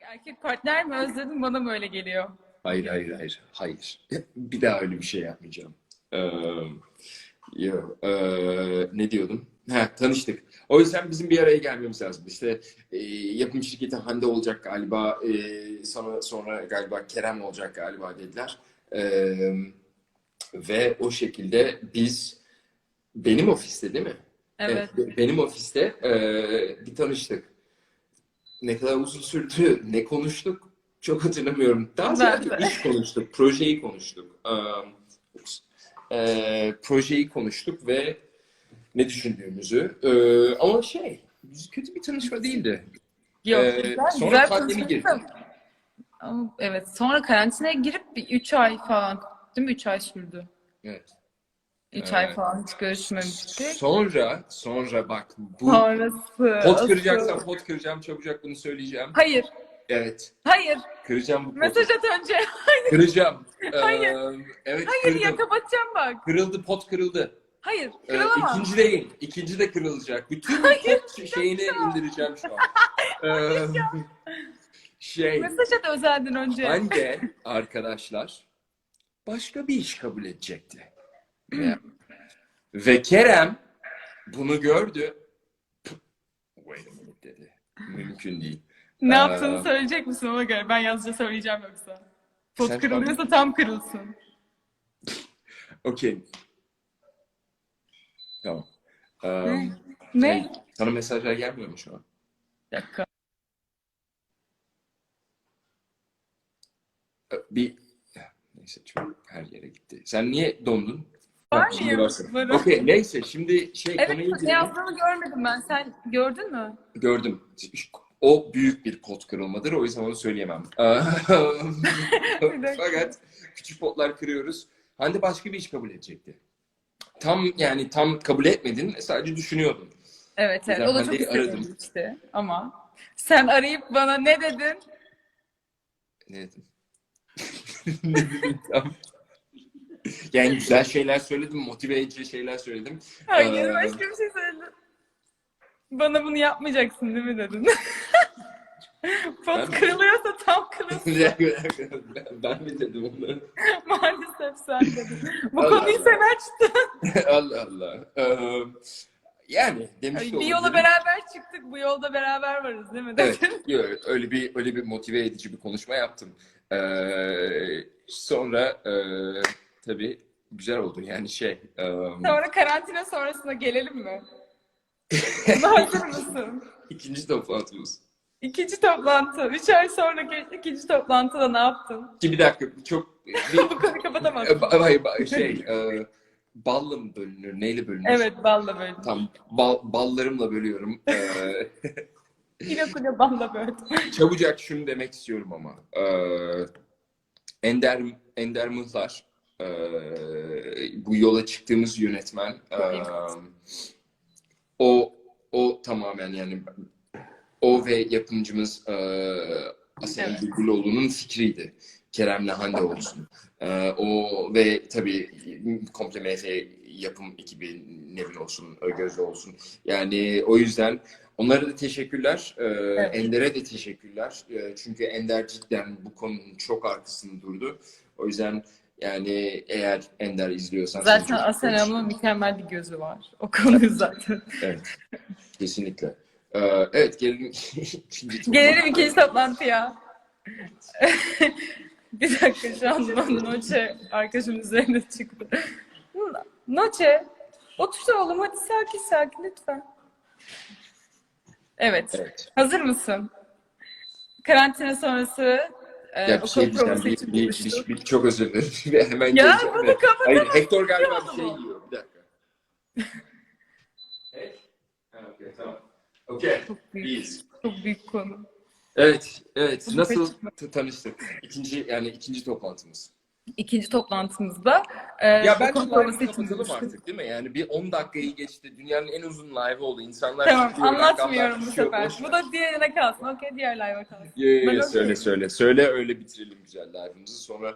Erkek partner mi özledin bana mı öyle geliyor? Hayır, hayır, hayır, hayır. Bir daha öyle bir şey yapmayacağım. Ee, yok, ee, ne diyordum? Ha, tanıştık. O yüzden bizim bir araya gelmemiz lazım. İşte e, yapım şirketi Hande olacak galiba, e, sonra sonra galiba Kerem olacak galiba dediler. Ee, ve o şekilde biz benim ofiste değil mi? Evet. be- benim ofiste e, bir tanıştık. Ne kadar uzun sürdü, ne konuştuk çok hatırlamıyorum. Daha Ben ziyade de. iş konuştuk, projeyi konuştuk. Ups. E, projeyi konuştuk ve ne düşündüğümüzü. E, ama şey, kötü bir tanışma değildi. Yok Ee, güzel, sonra güzel pandemi girdi. evet sonra karantinaya girip bir 3 ay falan değil mi? 3 ay sürdü. Evet. 3 ay falan hiç görüşmemiştik. Sonra, sonra bak bu Sonrası. pot kıracaksam pot kıracağım çabucak bunu söyleyeceğim. Hayır, Evet, hayır. kıracağım bu potu. Mesaj at önce. Kıracağım. Hayır. Ee, evet Hayır kırdım. ya kapatacağım bak. Kırıldı pot kırıldı. Hayır, Ee, kırılamaz. ikinci değil. İkinci de kırılacak. Bütün pot şeyini indireceğim şu an. Ee, şey Mesaj at özelden önce. Hande arkadaşlar başka bir iş kabul edecekti. Ve, Kerem bunu gördü. Wait a minute dedi. Mümkün değil. Ne Ee, yaptığını söyleyecek misin ona göre? Ben yazıca söyleyeceğim yoksa. Pot Sen- kırılıyorsa tam kırılsın. Okey. Tamam. Ee, Ne? Sana mesajlar gelmiyor mu şu an? Bir dakika. Bir neyse çok her yere gitti. Sen niye dondun? Var mıyım? Okey neyse şimdi şey Evet, ne girelim. yazdığını görmedim ben. Sen gördün mü? Gördüm. O büyük bir pot kırılmadır. O yüzden onu söyleyemem. Fakat küçük potlar kırıyoruz. Hande başka bir iş kabul edecekti. Tam yani tam kabul etmedin. Sadece düşünüyordun. Evet, evet. Ben O da çok aradım. işte. Ama sen arayıp bana ne dedin? Ne dedim? ne dedim tam? Yani güzel şeyler söyledim, motive edici şeyler söyledim. Hayır, Ee, başka bir şey söyledin. Bana bunu yapmayacaksın değil mi dedin? Pot Ben- kırılıyorsa tam kırılsın. Ben, mi dedim onu? Maalesef sen dedin. Bu Allah konuyu Allah. sen açtın. Allah Allah. Ee, yani demiş de bir yola beraber çıktık. Bu yolda beraber varız değil mi? Evet, dedin? yok, öyle bir öyle bir motive edici bir konuşma yaptım. Ee, sonra e, tabii güzel oldu yani şey. e, Sonra karantina sonrasına gelelim mi? Hazır mısın? ikinci toplantımız. İkinci toplantı. Üç ay sonraki ikinci toplantıda ne yaptın? Ki bir dakika çok bir, Bu konuyu kapatamazsın. e, hayır, şey e, balla mı bölünür? Neyle bölünür? Evet, balla böyle. Tam bal, ballarımla bölüyorum. Yine kule balla böyle. çabucak şunu demek istiyorum ama. Ee, Ender Ender Mıhlar ee, bu yola çıktığımız yönetmen ee, o o tamamen yani o ve yapımcımız ee, Asena Evet. Bülbüloğlu'nun fikriydi. Kerem'le Hande olsun. Ee, o ve tabii komple MF yapım ekibi Nevin olsun, Gözde olsun. Yani o yüzden onlara da teşekkürler. Ee, Ender'e de teşekkürler. Ee, çünkü Ender cidden bu konunun çok arkasında durdu. O yüzden yani eğer Ender izliyorsan Zaten çok Asena seviyorum. Hanım'ın mükemmel bir gözü var. O konuyu zaten. Evet. Kesinlikle. Ee, evet gelelim ikinci. Gelelim ikinci toplantıya. bir dakika şu an Noche arkadaşımın üzerine çıktı. Noche otur oğlum hadi sakin sakin lütfen. Evet. Evet. Hazır mısın? Karantina sonrası e, Ya bir şey diyeceğim. Bir, bir, bir, bir- çok özür dilerim. Hemen Ya geleceğim bunu de. kapatamazsın. Hayır Hector galiba bir şey yiyor. Bir dakika. Ha, okey, tamam. Okey. Çok büyük, İyiyiz. çok büyük konu. Evet, evet. Bunu Nasıl tanıştık? İkinci yani ikinci toplantımız. İkinci toplantımızda e, Ya provası için kapatalım artık değil mi? Yani bir 10 dakikayı geçti. Dünyanın en uzun live oldu. İnsanlar Tamam çıkıyor, anlatmıyorum bu düşüyor. sefer. Boş Bu da diğerine kalsın. Okey diğer live'a kalsın. Ye, ye, Ben ye, okey. söyle söyle. Söyle öyle bitirelim güzel live'ımızı. Sonra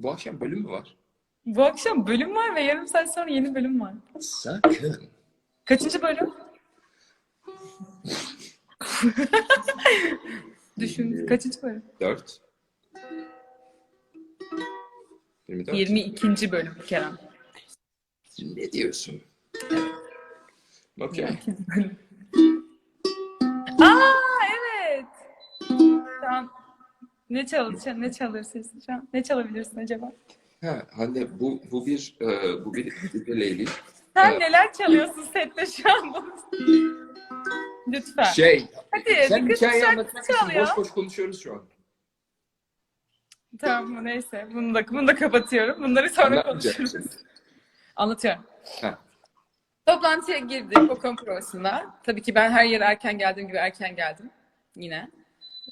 bu akşam bölüm mü var? Bu akşam bölüm var ve yarım saat sonra yeni bölüm var. Sakın. Kaçıncı bölüm? Düşün kaçıncı bölüm? 4 24 22. bölüm Kerem. Ne diyorsun? Okey. 22. bölüm. Aa evet. An ne çalır, ne çalır sesin şu an? Ne çalabilirsin acaba? Ha, Hande bu bu bir e, bu bir ukulele. Sen Evet. neler çalıyorsun sette şu an? Lütfen. Şey, Hadi sen bir kız hikaye anlatmak için boş boş konuşuyoruz şu an. Tamam neyse. Bunu da, bunu da kapatıyorum. Bunları sonra konuşuruz. Anlatıyorum. Ha. Toplantıya girdik Okan provasında. Tabii ki ben her yere erken geldiğim gibi erken geldim. Yine.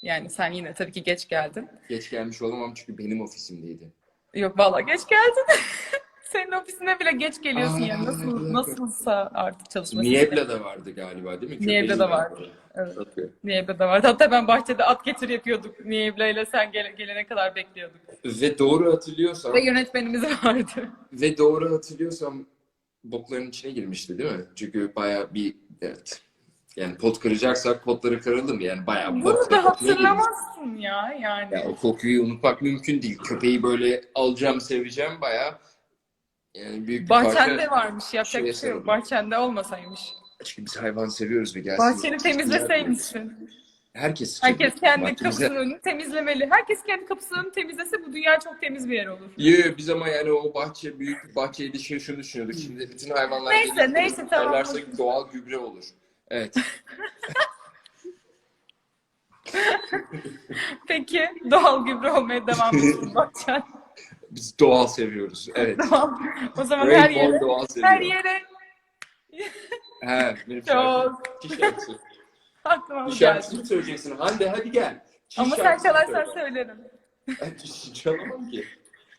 Yani sen yine tabii ki geç geldin. Geç gelmiş olamam çünkü benim ofisimdeydi. Yok vallahi geç geldin. Senin ofisine bile geç geliyorsun Aa, yani. Nasıl, nasılsa artık çalışması. Niebla da vardı galiba değil mi? Niebla da vardı. Evet. Okey. Niebla da vardı. Hatta ben bahçede at getir yapıyorduk. Niebla ile sen gele- gelene kadar bekliyorduk. Ve doğru hatırlıyorsam Ve yönetmenimiz vardı. ve doğru hatırlıyorsam bokların içine girmişti değil mi? Çünkü baya bir evet. Yani pot kıracaksak potları kıralım yani bayağı Bunu bok da hatırlamazsın ya yani. Ya o kokuyu unutmak mümkün değil. Köpeği böyle alacağım, seveceğim bayağı. Yani büyük bir Bahçende parça. varmış. Yapacak bir şey yok. sarıldım. Bahçende olmasaymış. Çünkü biz hayvan seviyoruz ve gelsin. Bahçeni temizleseymişsin. Herkes. Herkes kendi Bahçemize- kapısının önünü temizlemeli. Herkes kendi kapısının önünü temizlese bu dünya çok temiz bir yer olur. Yo, biz ama yani o bahçe büyük bir bahçeydi şey şunu düşünüyorduk. Şimdi bütün hayvanlar Neyse, gelip neyse, tamam. derlerse doğal gübre olur. Evet. Peki doğal gübre olmaya devam etsin bahçen. Biz doğal seviyoruz. Evet. O zaman her yere doğal her yere He, benim çok şarkısı. aklıma bu geldi. söyleyeceksin? Hande hadi gel. Çiş Ama sen şarkısı çalarsan söyle. söylerim. Çalamam ki.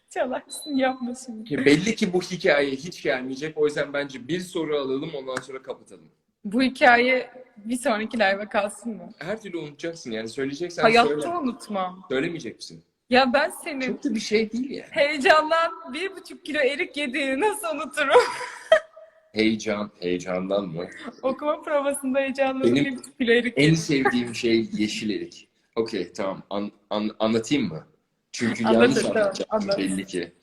Çalarsın yapma şimdi. Ki Belli ki bu hikaye hiç gelmeyecek. O yüzden bence bir soru alalım ondan sonra kapatalım. Bu hikaye bir sonraki live'a kalsın mı? Her türlü unutacaksın yani söyleyeceksen Hayatta söyle. unutmam. Söylemeyecek misin? Ya ben senin Çok da bir şey değil yani. heyecandan bir buçuk kilo erik yediğini nasıl unuturum? Heyecan, heyecandan mı? Okuma provasında heyecanla Benim bir buçuk kilo erik En yedim. sevdiğim şey yeşil erik. Okey tamam An- an- anlatayım mı? Çünkü Anlat, yanlış tamam, anlatacaktım anlat. belli ki.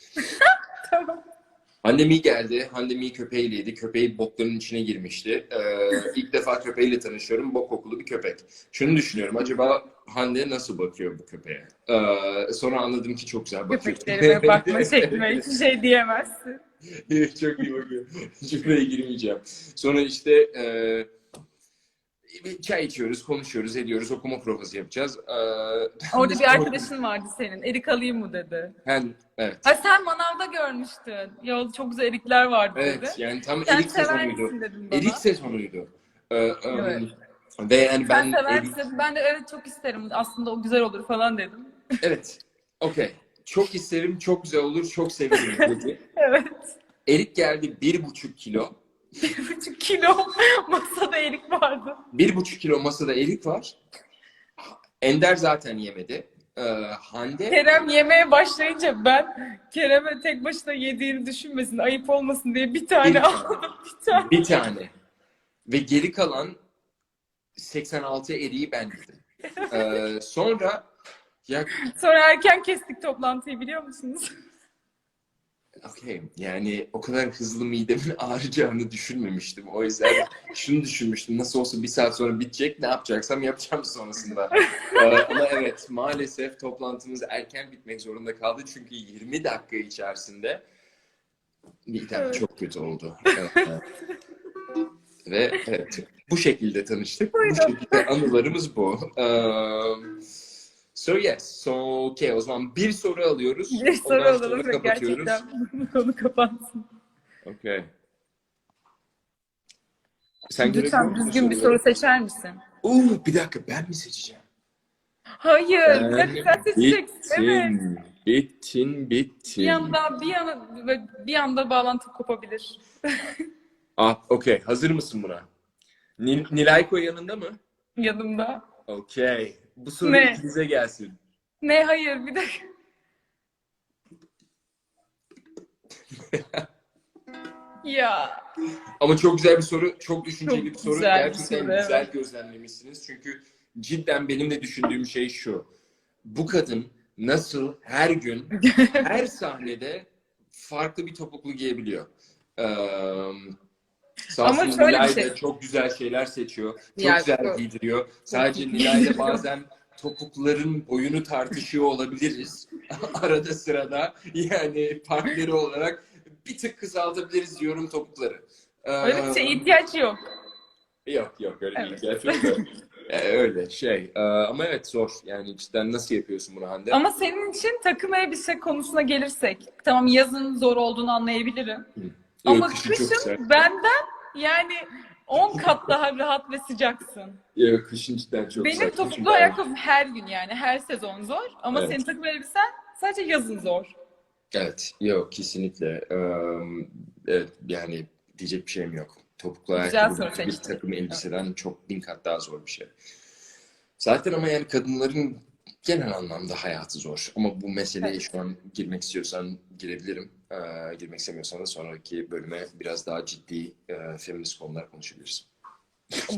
Annem iyi geldi. Annem iyi köpeğiyleydi. Köpeği bokların içine girmişti. Ee, ilk defa köpeğiyle tanışıyorum. Bok kokulu bir köpek. Şunu düşünüyorum. Acaba Hande nasıl bakıyor bu köpeğe? Ee, sonra anladım ki çok güzel bakıyor. Köpeklerime bakma şeklime hiçbir şey diyemezsin. çok iyi bakıyor. Cümleye girmeyeceğim. Sonra işte e, bir çay içiyoruz, konuşuyoruz, ediyoruz. Okuma provası yapacağız. Ee, Orada bir arkadaşın vardı senin. Erik alayım mı dedi. Ben, evet. Ha sen manavda görmüştün. Yol çok güzel erikler vardı dedi. Evet, yani tam Sen erik sezonuydu. Erik sezonuydu. Ee, e, Evet. Ve yani Sen ben sever erik- misin? Ben de evet çok isterim. Aslında o güzel olur falan dedim. Evet. Okey. Çok isterim, çok güzel olur, çok severim dedi. Evet. Erik geldi bir buçuk kilo. Bir buçuk kilo masada erik vardı. Bir buçuk kilo masada erik var. Ender zaten yemedi. Ee, Hande Kerem yemeye başlayınca ben Kerem'e tek başına yediğini düşünmesin, ayıp olmasın diye bir tane Bir- aldım. Bir tane. bir tane. Ve geri kalan 86 eriği ben yedim. Ee, sonra ya Sonra erken kestik toplantıyı biliyor musunuz? Okey yani o kadar hızlı midemin ağrıyacağını düşünmemiştim. O yüzden şunu düşünmüştüm. Nasıl olsa bir saat sonra bitecek. Ne yapacaksam yapacağım sonrasında. Ee, ama evet maalesef toplantımız erken bitmek zorunda kaldı. Çünkü 20 dakika içerisinde midem Evet. çok kötü oldu. Evet. Ve evet, bu şekilde tanıştık. Bu Buyurun. şekilde anılarımız bu. Um, so yes, so okay o zaman bir soru alıyoruz. Bir soru Ondan sonra alalım kapatıyoruz. gerçekten konu kapansın. Okay. Sen Lütfen düzgün bir soru seçer misin? Oo, bir dakika ben mi seçeceğim? Hayır, sen, sen seçeceksin. Evet. Bittin, bittin. Bir anda bir anda bir anda bağlantı kopabilir. Ah, okey. Hazır mısın buna? Nil Nilayko yanında mı? Yanımda. Okey. Bu soru Ne? ikinize gelsin. Ne hayır bir dakika. ya Ama çok güzel bir soru, çok düşünceli Çok bir soru. güzel bir Gerçekten soru, güzel evet. gözlemlemişsiniz. Çünkü cidden benim de düşündüğüm şey şu. Bu kadın nasıl her gün, her sahnede farklı bir topuklu giyebiliyor. Ee, sağ Ama olsun şöyle bir Nilay da şey- çok güzel şeyler seçiyor. Çok Ya, güzel çok- giydiriyor. Sadece Nilay'da bazen topukların boyunu tartışıyor olabiliriz. Arada sırada yani partneri olarak bir tık kısaltabiliriz diyorum topukları. Ee, Öyle bir şeye ihtiyaç yok. Yok yok öyle Evet. değil. Gerçekten. Ee, öyle şey. Ee, ama evet zor. Yani cidden nasıl yapıyorsun bunu Hande? Ama senin için takım elbise konusuna gelirsek, tamam yazın zor olduğunu anlayabilirim. Yok, Ama kışın kışın, çok güzel. benden yani 10 kat daha rahat ve sıcaksın. Yok, kışın cidden çok Benim güzel. topuklu ayakkabım her gün yani her sezon zor. Ama Evet. senin takım elbisen sadece yazın zor. Evet. Yok kesinlikle. Ee, evet yani diyecek bir şeyim yok. Topuklu Güzel ayakkabı soru bir seçtin. takım elbiseden çok bin kat daha zor bir şey. Zaten ama yani kadınların genel anlamda hayatı zor. Ama bu meseleye Evet. şu an girmek istiyorsan girebilirim. Ee, girmek istemiyorsan da sonraki bölüme biraz daha ciddi e, feminist konular konuşabiliriz.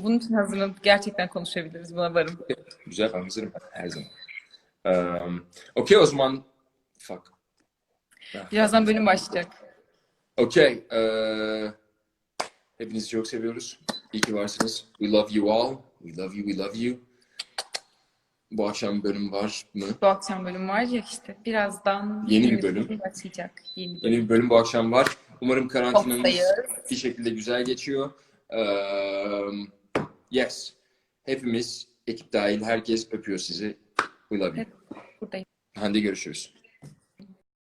Bunun için hazırlanıp gerçekten konuşabiliriz. Buna varım. Güzel ben hazırım her zaman. Um, Okey o zaman fuck. Birazdan bölüm başlayacak. Okey. eee, hepinizi çok seviyoruz. İyi ki varsınız. We love you all. We love you, we love you. Bu akşam bölüm var mı? Bu akşam bölüm var ya işte birazdan Yeni bir bölüm. başlayacak. Yeni bir bölüm. Yeni bir bölüm bu akşam var. Umarım karantinanız Haftayı. bir şekilde güzel geçiyor. Eee, yes. Hepimiz, ekip dahil herkes öpüyor sizi. We love you. Buradayım. Hande görüşürüz.